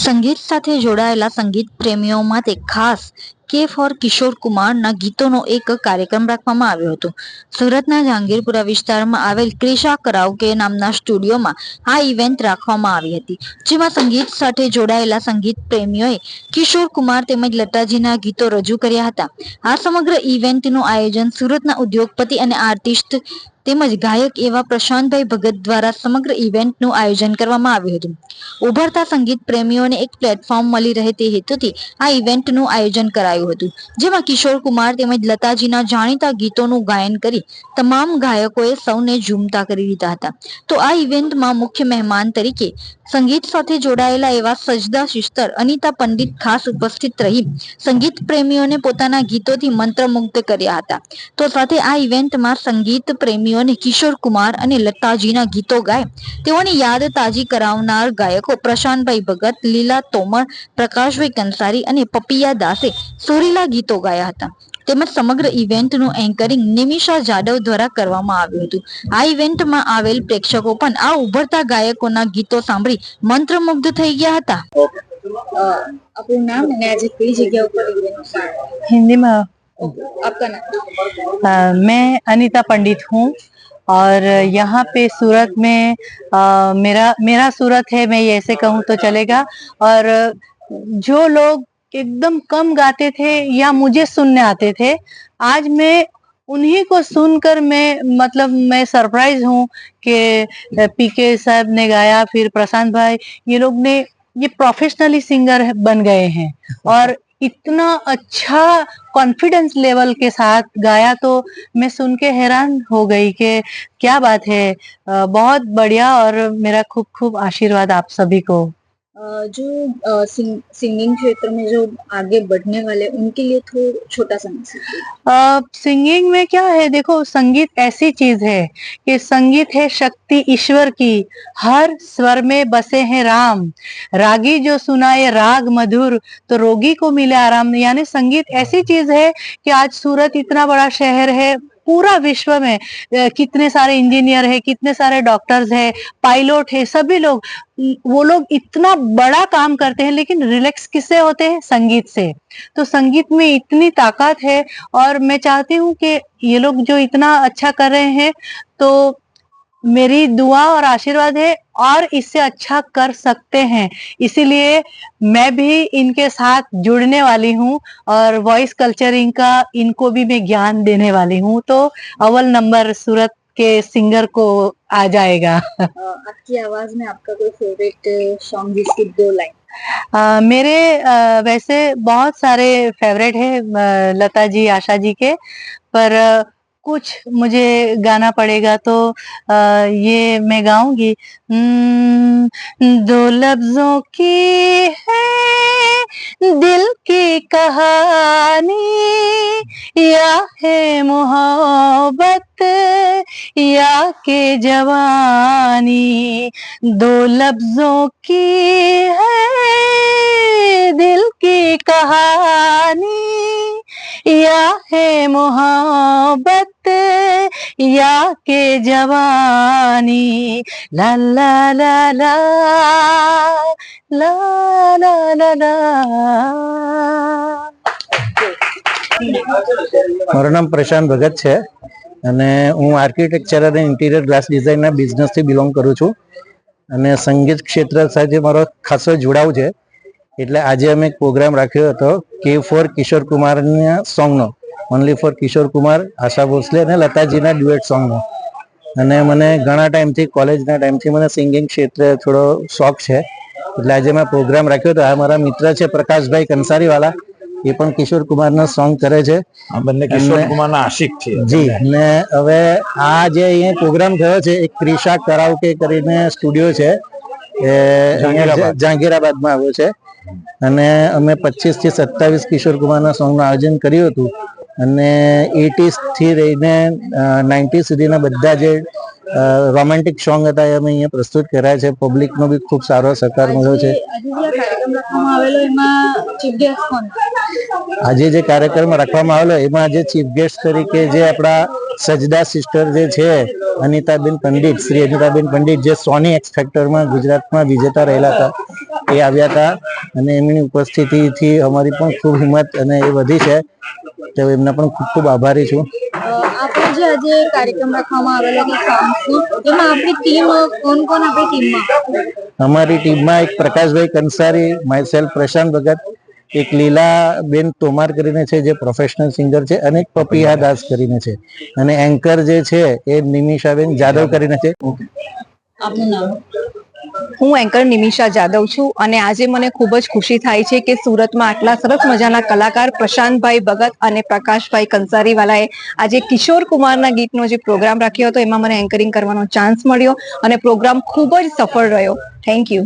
સંગીત સાથે જોડાયેલા સંગીત પ્રેમીઓ માટે ખાસ કે ફોર કિશોર કુમારના ગીતોનો એક કાર્યક્રમ રાખવામાં આવ્યો હતો. સુરતના જહાંગીરપુરા વિસ્તારમાં આવેલ ક્રિશા કરાવકે નામના સ્ટુડિયોમાં આ ઇવેન્ટ રાખવામાં આવી હતી, જેમાં સંગીત સાથે જોડાયેલા સંગીત પ્રેમીઓએ કિશોર કુમાર તેમજ લતાજીના ગીતો રજૂ કર્યા હતા. આ સમગ્ર ઇવેન્ટનું આયોજન સુરતના ઉદ્યોગપતિ અને આર્ટિસ્ટ તેમજ ગાયક એવા પ્રશાંતભાઈ ભગત દ્વારા સમગ્ર ઇવેન્ટનું આયોજન કરવામાં આવ્યું હતું. ઉભરતા સંગીત પ્રેમીઓને એક પ્લેટફોર્મ મળી રહે તે હેતુથી આ ઇવેન્ટનું આયોજન કરાયું હતું. જેમાં કિશોર કુમાર તેમજ લતાજીના જાણીતા ગીતોનું ગાયન કરી તમામ ગાયકોએ સૌને ઝૂમતા કરી દીધા હતા. તો આ ઇવેન્ટમાં મુખ્ય મહેમાન તરીકે સંગીત સાથે જોડાયેલા એવા સજદા સિસ્ટર, અનિતા પંડિત ખાસ ઉપસ્થિત રહી સંગીત પ્રેમીઓને પોતાના ગીતોથી મંત્રમુગ્ધ કર્યા હતા. તો સાથે આ ઇવેન્ટમાં સંગીત પ્રેમીઓને કિશોર કુમાર અને લતાજીના ગીતો ગાય તેઓની યાદ તાજી કરાવનાર ગાયકો પ્રશાંતભાઈ ભગત, લીલા તોમર, પ્રકાશભાઈ કંસારી અને પપિયા દાસે સુરીલા ગીતો ગાયા હતા તેમજ સમગ્ર ઇવેન્ટનું એન્કરિંગ નિમિષા જાદવ દ્વારા કરવામાં આવ્યું હતું આ ઇવેન્ટમાં આવેલ પ્રેક્ષકો પણ આ ઉભરતા ગાયકોના ગીતો સાંભળી મંત્રમુગ્ધ થઈ ગયા હતા આપણું નામ અને આજે કઈ જગ્યા ઉપર ઇવેન્ટ हिंदी में આપકા નામ अ, मैं अनीता पंडित हूँ और यहाँ पे सूरत में अ, मेरा मेरा सूरत है मैं ये ऐसे कहूँ तो चलेगा और जो लोग एकदम कम गाते थे या मुझे सुनने आते थे। आज मैं उन्हीं को सुनकर मैं मतलब मैं सरप्राइज़ हूँ कि पीके साहब ने गाया, फिर प्रशांत भाई, ये लोग ने, ये प्रोफेशनली सिंगर बन गए हैं। और इतना अच्छा कॉन्फिडेंस लेवल के साथ गाया तो मैं सुन के हैरान हो गई कि क्या बात है। बहुत बढ़िया और मेरा खूब खूब आशीर्वाद आप सभी को। जो सिंग, सिंगिंग क्षेत्र में जो आगे बढ़ने वाले उनके लिए थोड़ा छोटा सा मैसेज सिंगिंग में क्या है देखो संगीत ऐसी चीज़ है कि संगीत है शक्ति ईश्वर की। हर स्वर में बसे हैं राम। रागी जो सुनाए राग मधुर तो रोगी को मिले आराम। यानी संगीत ऐसी चीज़ है कि आज सूरत इतना बड़ा शहर है पूरा विश्व में कितने सारे इंजीनियर है, कितने सारे डॉक्टर्स है, पायलट है, सभी लोग, वो लोग इतना बड़ा काम करते हैं, लेकिन रिलैक्स किससे होते हैं? संगीत से। तो संगीत में इतनी ताकत है, और मैं चाहती हूँ कि ये लोग जो इतना अच्छा कर रहे हैं तो मेरी दुआ और आशीर्वाद है और इससे अच्छा कर सकते हैं। इसीलिए मैं भी इनके साथ जुड़ने वाली हूँ और वॉइस कल्चरिंग का इनको भी मैं ज्ञान देने वाली हूँ। तो अव्वल नंबर सूरत के सिंगर को आ जाएगा। आपकी आवाज़ में आपका कोई फेवरेट सॉन्ग जिसकी दो लाइन अ, मेरे अ, वैसे बहुत सारे फेवरेट है अ, लता जी आशा जी के। पर अ, कुछ मुझे गाना पड़ेगा तो अ, ये मैं गाऊंगी हम्म, दो लफ्जों की है दिल की कहानी। या है मोहब्बत, या के जवानी। दो लफ्जों की है दिल की कहानी। या है मोहब्बत ಯಾಕೆ ಜವಾನಿ ಲಲ್ಲ ಲಲ ಲಲ ಲಲ મારું નામ પ્રશાંત ભગત છે અને હું આર્કિટેક્ચર અને ઇન્ટિરિયર ગ્લાસ ડિઝાઇનના બિઝનેસથી બિલોંગ કરું છું. અને સંગીત ક્ષેત્ર સાથે મારો ખાસો જોડાવ છે. એટલે આજે અમે એક પ્રોગ્રામ રાખ્યો હતો કે ફોર કિશોર કુમારના સોંગનો ઓનલી ફોર કિશોર કુમાર આશા ભોસલે અને લતાજીના ડ્યુએટ સોંગનો અને મને ઘણા ટાઈમથી કોલેજના ટાઈમથી મને સિંગિંગ ક્ષેત્રે થોડો શોખ છે. એટલે આજે મેં પ્રોગ્રામ રાખ્યો હતો આ મારા મિત્ર છે પ્રકાશભાઈ કંસારીવાલા એ પણ કિશોર કુમારના સોંગ કરે છે. બંને કિશોર કુમારના આશિક છે. જી ને હવે આ જે અહીંયા પ્રોગ્રામ થયો છે એક ક્રિશા કરાવકે કરીને સ્ટુડિયો છે એ જાંગીરાબાદમાં આવ્યો છે. અને અમે પચીસથી સત્તાવીસ કિશોર કુમારના સોંગનું આયોજન કર્યું હતું. અને એટીસથી રહીને નાઇન્ટી સુધીના બધા જે રોમેન્ટિક સોંગ હતા એ અમે અહીંયા પ્રસ્તુત કર્યા છે. પબ્લિકનો બી ખૂબ સારો સહકાર મળ્યો છે. આજે જે કાર્યક્રમ રાખવામાં આવેલો, એમાં આજે ચીફ ગેસ્ટ તરીકે જે આપણા સજદા સિસ્ટર જે છે, અનિતાબેન પંડિત, શ્રી અનિતાબેન પંડિત, જે સોની એક્સ ફેક્ટરમાં ગુજરાતમાં વિજેતા રહેલા હતા, એ આવ્યા હતા. અને એમની ઉપસ્થિતિથી અમારી પણ ખૂબ હિંમત અને એ વધી છે. તો એમના પણ ખૂબ ખૂબ આભારી છું. આપણે જે આજે કાર્યક્રમ રાખવામાં આવેલો છે એમાં આપણી ટીમ કોણ કોણ આપણી ટીમમાં અમારી ટીમમાં એક પ્રકાશભાઈ કંસારી માયસેલ્ફ પ્રશાંત ભગત એક લીલા બેન તોમાર કરીને છે જે પ્રોફેશનલ સિંગર છે અને એક પપિયા દાસ કરીને છે. અને એન્કર જે છે એ નિમિષાબેન જાદવ કરીને છે. આપનું નામ? હું એન્કર નિમિષા જાદવ છું અને આજે મને ખૂબ જ ખુશી થાય છે કે સુરતમાં આટલા સરસ મજાના કલાકાર પ્રશાંતભાઈ ભગત અને પ્રકાશભાઈ કંસારીવાલાએ આજે કિશોર કુમારના ગીતનો જે પ્રોગ્રામ રાખ્યો હતો, એમાં મને એન્કરિંગ કરવાનો ચાન્સ મળ્યો અને પ્રોગ્રામ ખૂબ જ સફળ રહ્યો. Thank you